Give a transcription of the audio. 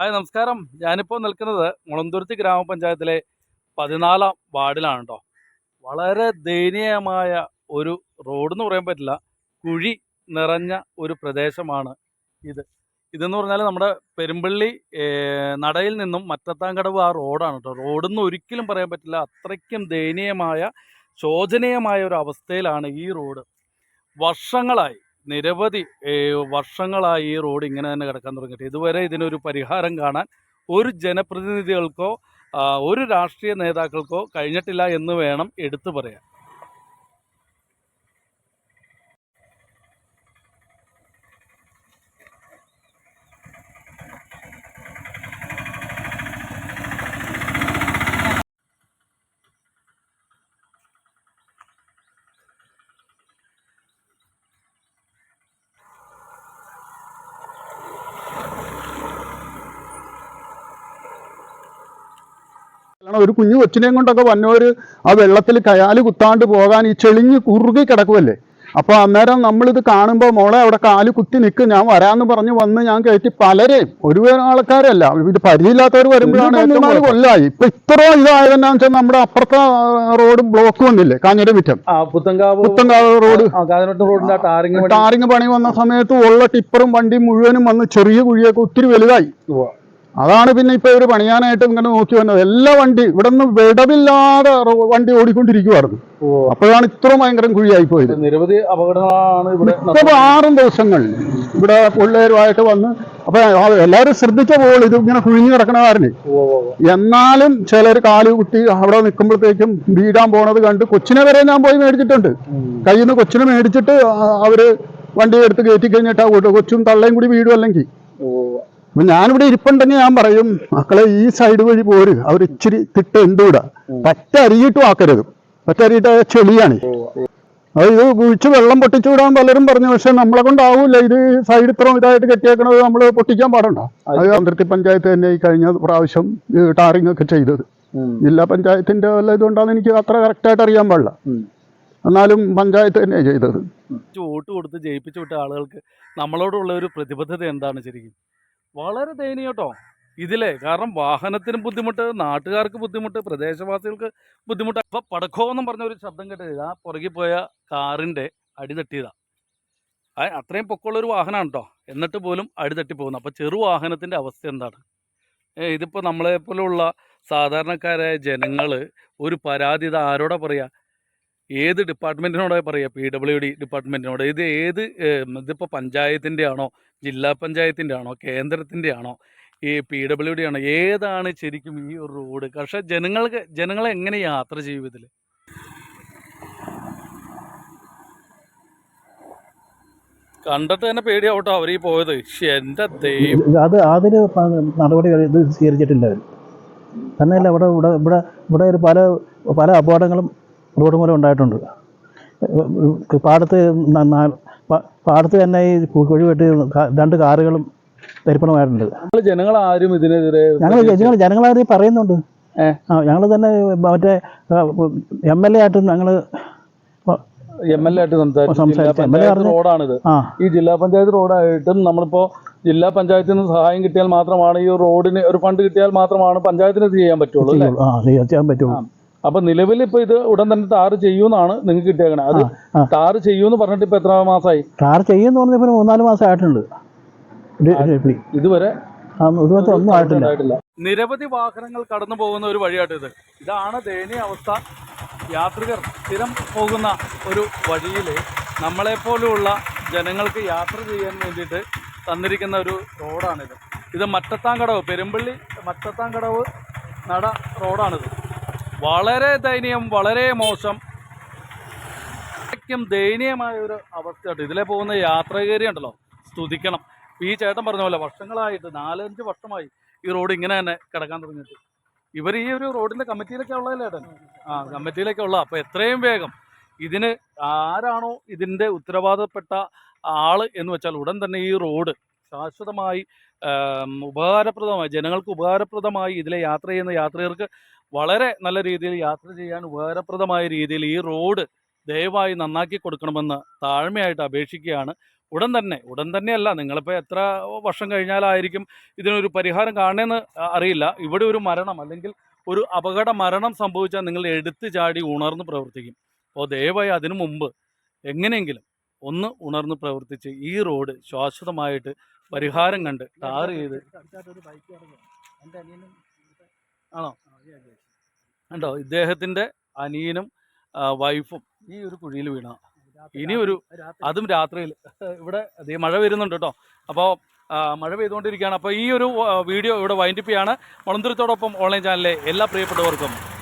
Hi നമസ്കാരം. ഞാനിപ്പോൾ നിൽക്കുന്നത് മുളന്തുരുത്തി ഗ്രാമപഞ്ചായത്തിലെ പതിനാലാം വാർഡിലാണ് കേട്ടോ വളരെ ദയനീയമായ ഒരു റോഡ് എന്ന് പറയാൻ പറ്റില്ല കുഴി നിറഞ്ഞ ഒരു പ്രദേശമാണ് ഇത്. ഇതെന്ന് പറഞ്ഞാൽ നമ്മുടെ പെരുമ്പള്ളി നടയിൽ നിന്നും മറ്റത്താങ്കടവ് ആ റോഡാണ് കേട്ടോ റോഡെന്ന് ഒരിക്കലും പറയാൻ പറ്റില്ല അത്രയ്ക്കും ദയനീയമായ ശോചനീയമായ ഒരു അവസ്ഥയിലാണ് ഈ റോഡ്. വർഷങ്ങളായി നിരവധി വർഷങ്ങളായി ഈ റോഡ് ഇങ്ങനെ തന്നെ കിടക്കാൻ തുടങ്ങിയിട്ട്. ഇതുവരെ ഇതിനൊരു പരിഹാരം കാണാൻ ഒരു ജനപ്രതിനിധികൾക്കോ ഒരു രാഷ്ട്രീയ നേതാക്കൾക്കോ കഴിഞ്ഞിട്ടില്ല എന്ന് വേണം എടുത്തു പറയാൻ. കാരണം ഒരു കുഞ്ഞു കൊച്ചിനെയും കൊണ്ടൊക്കെ വന്നവര് ആ വെള്ളത്തിൽ കയാൽ കുത്താണ്ട് പോകാൻ ഈ ചെളിഞ്ഞ് കുറുകി കിടക്കുമല്ലേ അപ്പോൾ അന്നേരം നമ്മളിത് കാണുമ്പോൾ മോളെ അവിടെ കാൽ കുത്തി നിൽക്കും ഞാൻ വരാന്ന് പറഞ്ഞ് വന്ന് ഞാൻ കയറ്റി പലരെയും ഒരു ആൾക്കാരല്ല ഇത് പരിചയമില്ലാത്തവർ വരുമ്പോഴാണ് ഏറ്റവും നാല് കൊല്ലായി. ഇപ്പൊ ഇത്ര ഇതായതെന്നാ വെച്ചാൽ നമ്മുടെ അപ്പുറത്തെ റോഡ് ബ്ലോക്ക് വന്നില്ലേ കാഞ്ഞിരമിറ്റം ആ Puthenkavu Puthenkavu road. Tarring tarring പണി വന്ന സമയത്ത് ഉള്ള ടിപ്പറും വണ്ടിയും മുഴുവനും വന്ന് ചെറിയ കുഴിയൊക്കെ ഒത്തിരി വലുതായി. അതാണ് പിന്നെ ഇപ്പൊ ഇവർ പണിയാനായിട്ട് ഇങ്ങനെ നോക്കി വന്നത്. എല്ലാ വണ്ടി ഇവിടെ നിന്ന് വിടവില്ലാതെ വണ്ടി ഓടിക്കൊണ്ടിരിക്കുവായിരുന്നു. അപ്പോഴാണ് ഇത്ര ഭയങ്കരം കുഴിയായി പോയത് നിരവധി അപകടങ്ങളാണ് ഇവിടെ ആറും ദിവസങ്ങൾ ഇവിടെ പിള്ളേരുമായിട്ട് വന്ന് അപ്പൊ എല്ലാവരും ശ്രദ്ധിച്ച പോലും ഇത് ഇങ്ങനെ കുഴിഞ്ഞു കിടക്കണ കാരണം എന്നാലും ചിലർ കാൽ കുട്ടി അവിടെ നിൽക്കുമ്പോഴത്തേക്കും വീടാൻ പോണത് കണ്ട് കൊച്ചിനെ വരെ ഞാൻ പോയി മേടിച്ചിട്ടുണ്ട്. കയ്യിൽ നിന്ന് കൊച്ചിനെ മേടിച്ചിട്ട് അവർ വണ്ടി എടുത്ത് കയറ്റി കഴിഞ്ഞിട്ട് കൊച്ചും തള്ളയും കൂടി വീടും അല്ലെങ്കിൽ അപ്പൊ ഞാനിവിടെ ഇരിപ്പുണ്ടെങ്കിൽ ഞാൻ പറയും മക്കളെ ഈ സൈഡ് വഴി പോര്. അവർ ഇച്ചിരി തിട്ട് എന്തുവിടാ പറ്റ അരിയിട്ടും ആക്കരുത്. പറ്റ അരിയിട്ട് ചെളിയാണ്. അത് ഇത് കുഴിച്ച് വെള്ളം പൊട്ടിച്ചു വിടാൻ പലരും പറഞ്ഞു പക്ഷെ നമ്മളെ കൊണ്ടാവൂല. ഇത് സൈഡ് ഇത്ര ഇതായിട്ട് കെട്ടിയേക്കണത് നമ്മൾ പൊട്ടിക്കാൻ പാടണ്ട. അത് അതിർത്തി പഞ്ചായത്ത് തന്നെ ഈ കഴിഞ്ഞ പ്രാവശ്യം ടാറിങ് ഒക്കെ ചെയ്തത്. ജില്ലാ പഞ്ചായത്തിന്റെ വല്ല ഇതുകൊണ്ടാണ് എനിക്ക് അത്ര കറക്റ്റായിട്ട് അറിയാൻ പാടില്ല. എന്നാലും പഞ്ചായത്ത് തന്നെ ചെയ്തത്. വോട്ട് കൊടുത്ത് ജയിപ്പിച്ചു വിട്ട ആളുകൾക്ക് നമ്മളോടുള്ള ഒരു പ്രതിബദ്ധത എന്താണ് ശരിക്കും? വളരെ ദയനീയം കേട്ടോ. ഇതിലെ കാരണം വാഹനത്തിനും ബുദ്ധിമുട്ട് നാട്ടുകാർക്ക് ബുദ്ധിമുട്ട് പ്രദേശവാസികൾക്ക് ബുദ്ധിമുട്ട്. അപ്പൊ പടക്കോ എന്നും പറഞ്ഞ ഒരു ശബ്ദം കേട്ടത് ആ പുറകിൽ പോയ കാറിന്റെ അടി തട്ടിയതാ. ആ അത്രയും പൊക്കമുള്ള ഒരു വാഹനമാണ് കേട്ടോ എന്നിട്ട് പോലും അടി തട്ടി പോകുന്നു. അപ്പോൾ ചെറു വാഹനത്തിന്റെ അവസ്ഥ എന്താണ്? ഇതിപ്പോ നമ്മളെ പോലുള്ള സാധാരണക്കാരായ ജനങ്ങൾ ഒരു പരാതി ഇത് ആരോടാ പറയുക ഏത് ഡിപ്പാർട്ട്മെന്റിനോടാ പറയുക പി ഡബ്ല്യു ഡി ഡിപ്പാർട്ട്മെന്റിനോട് ഇത് ഏത് ഇതിപ്പോ ഇതിപ്പോൾ പഞ്ചായത്തിന്റെ ആണോ ജില്ലാ പഞ്ചായത്തിന്റെ ആണോ കേന്ദ്രത്തിന്റെ ആണോ ഈ പി ഡബ്ല്യു ഡി ആണോ ഏതാണ് ശരിക്കും ഈ ഒരു റോഡ്? പക്ഷേ ജനങ്ങൾക്ക് ജനങ്ങളെ എങ്ങനെ യാത്ര ചെയ്യും ഇതിൽ കണ്ടിട്ട് തന്നെ പേടിയാവട്ടോ അവർ ഈ പോയത്. എന്റെ ദൈവം. അത് അതിന് നടപടികൾ ഇത് സ്വീകരിച്ചിട്ടില്ല അവർ തന്നെയല്ല ഇവിടെ ഇവിടെ ഇവിടെ ഇവിടെ ഒരു പല പല അപകടങ്ങളും റോഡ് മൂലം ഉണ്ടായിട്ടുണ്ട്. പാടത്ത് പാടത്ത് തന്നെ ഈ കുഴി വെട്ടി രണ്ട് കാറുകളും തരിപ്പണമായിട്ടുണ്ട് ജനങ്ങൾ ആരും ഇതിനെതിരെ ഞങ്ങൾ ഞങ്ങൾ ജനങ്ങളാരും പറയുന്നുണ്ട്. ആ ഞങ്ങൾ തന്നെ മറ്റേ എം എൽ എ ആയിട്ട് ഞങ്ങൾ എം എൽ എ ആയിട്ട് സംസാരിച്ചു. റോഡാണിത്. ഈ ജില്ലാ പഞ്ചായത്ത് റോഡായിട്ടും നമ്മളിപ്പോ ജില്ലാ പഞ്ചായത്തിൽ നിന്ന് സഹായം കിട്ടിയാൽ മാത്രമാണ് ഈ റോഡിന് ഒരു ഫണ്ട് കിട്ടിയാൽ മാത്രമാണ് പഞ്ചായത്തിന് ഇത് ചെയ്യാൻ പറ്റുള്ളൂ ചെയ്യാൻ പറ്റുള്ളൂ. അപ്പൊ നിലവിൽ ഇപ്പൊ ഇത് ഉടൻ തന്നെ ടാറ് ചെയ്യൂന്നാണ് നിങ്ങൾക്ക് കിട്ടിയേക്കണേ. അത് ടാർ ചെയ്യൂന്ന് പറഞ്ഞിട്ട് ഇപ്പൊ എത്ര മാസമായി കാർ ചെയ്യുമെന്ന് പറഞ്ഞപ്പോൾ മൂന്നാൽ മാസം ആയിട്ടുണ്ട്. ഇത് ഇത് ഇതുവരെ ഒന്നും ആയിട്ടില്ല. നിരവധി വാഹനങ്ങൾ കടന്നു പോകുന്ന ഒരു വഴിയായിട്ട് ഇത്. ഇതാണ് ദയനീയ അവസ്ഥ. യാത്രികർ സ്ഥിരം പോകുന്ന ഒരു വഴിയിൽ നമ്മളെപ്പോലുള്ള ജനങ്ങൾക്ക് യാത്ര ചെയ്യാൻ വേണ്ടിയിട്ട് തന്നിരിക്കുന്ന ഒരു റോഡാണിത്. ഇത് മറ്റത്താങ്കടവ് പെരുമ്പള്ളി മറ്റത്താങ്കടവ് നട റോഡാണിത്. വളരെ ദയനീയം വളരെ മോശം. ശരിക്കും ദയനീയമായ ഒരു അവസ്ഥയായിട്ട് ഇതിലെ പോകുന്ന യാത്രകേരി ഉണ്ടല്ലോ സ്തുതിക്കണം. ഈ ചേട്ടൻ പറഞ്ഞ പോലെ വർഷങ്ങളായിട്ട് നാലഞ്ച് വർഷമായി ഈ റോഡ് ഇങ്ങനെ തന്നെ കിടക്കാൻ തുടങ്ങിയിട്ട്. ഇവർ ഈ ഒരു റോഡിന്റെ കമ്മിറ്റിയിലൊക്കെ ഉള്ളതല്ലേ ഏട്ടൻ? ആ കമ്മിറ്റിയിലൊക്കെ ഉള്ള അപ്പോൾ എത്രയും വേഗം ഇതിന് ആരാണോ ഇതിന്റെ ഉത്തരവാദപ്പെട്ട ആൾ എന്ന് വെച്ചാൽ ഉടൻ തന്നെ ഈ റോഡ് ശാശ്വതമായി ഉപകാരപ്രദമായി ജനങ്ങൾക്ക് ഉപകാരപ്രദമായി ഇതിലെ യാത്ര ചെയ്യുന്ന യാത്രികർക്ക് വളരെ നല്ല രീതിയിൽ യാത്ര ചെയ്യാൻ ഉപകാരപ്രദമായ രീതിയിൽ ഈ റോഡ് ദയവായി നന്നാക്കി കൊടുക്കണമെന്ന് താഴ്മയായിട്ട് അപേക്ഷിക്കുകയാണ്. ഉടൻ തന്നെ ഉടൻ തന്നെയല്ല നിങ്ങളിപ്പോൾ എത്ര വർഷം കഴിഞ്ഞാലായിരിക്കും ഇതിനൊരു പരിഹാരം കാണണമെന്ന് അറിയില്ല. ഇവിടെ ഒരു മരണം അല്ലെങ്കിൽ ഒരു അപകട മരണം സംഭവിച്ചാൽ നിങ്ങൾ എടുത്തു ചാടി ഉണർന്ന് പ്രവർത്തിക്കും. അപ്പോൾ ദയവായി അതിനു മുമ്പ് എങ്ങനെയെങ്കിലും ഒന്ന് ഉണർന്ന് പ്രവർത്തിച്ച് ഈ റോഡ് ശാശ്വതമായിട്ട് പരിഹാരം കണ്ട് ടാർ ചെയ്ത് ആണോ? ഉണ്ടോ ഇദ്ദേഹത്തിന്റെ അനിയനും വൈഫും ഈ ഒരു കുഴിയിൽ വീണ. ഇനി ഒരു അതും രാത്രിയിൽ. ഇവിടെ അതേ മഴ വരുന്നുണ്ട് കേട്ടോ. അപ്പോൾ മഴ പെയ്തുകൊണ്ടിരിക്കുകയാണ്. അപ്പോൾ ഈ ഒരു വീഡിയോ ഇവിടെ വൈൻഡിപ്പിയാണ് ചെയ്യാണ്. മണന്തുരത്തോടൊപ്പം ഓൺലൈൻ ചാനലിലെ എല്ലാ പ്രിയപ്പെട്ടവർക്കും